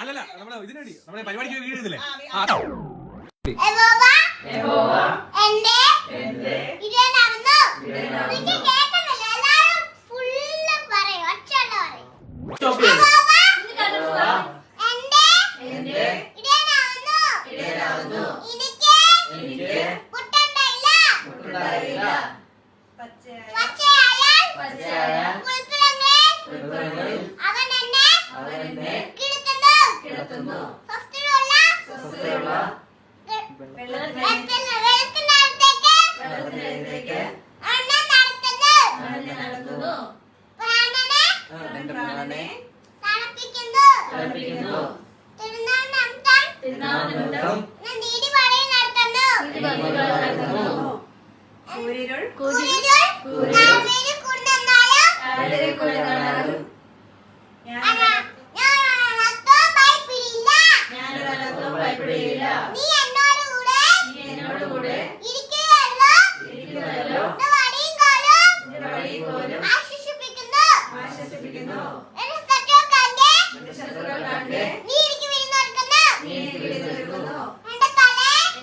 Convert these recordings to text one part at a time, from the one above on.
അല്ലല്ല നമ്മളെ ഇതിനു വേണ്ടി നമ്മുടെ പരിപാടിക്ക് വീഡിയോ എടുത്തില്ലേ ആ, ആ. വെള്ളത്തിനടുത്തേക്ക് വെള്ളത്തിനടുത്തേക്ക് അണ്ണൻ നടത്തുന്നു. പ്രാണനെ തണുപ്പിക്കുന്നു. തിരുനാമം നടത്തുന്നു. കുരിരുൾ കുരിരുൾ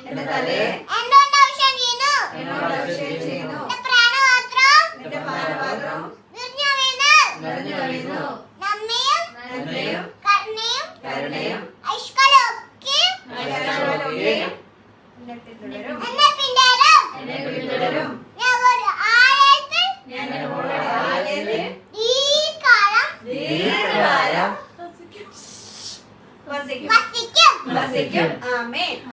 എന്റെ തലേ എന്നോട് അഭിഷേകം ചെയ്യുന്നു. എന്നോട് അഭിഷേകം ചെയ്യുന്നു. എന്റെ പ്രാണപാത്രം എന്റെ പാനപാത്രം നിറഞ്ഞു വീണ് നിറഞ്ഞു കവിയുന്നു. നന്മയും നന്മയും കരുണയും കരുണയും ഐശ്വര്യമൊക്കെയും ഐശ്വര്യമൊക്കെയും എന്നെ പിന്തുടരും. എന്നെ പിന്തുടരും. ഞാൻ ഒരു ആലയത്തിൽ ഞാൻ നിങ്ങളുടെ ആലയത്തിൽ ദീർഘകാലം ദീർഘകാലം വസിക്കും. വസിക്കും. வசிக்கும் ஆமே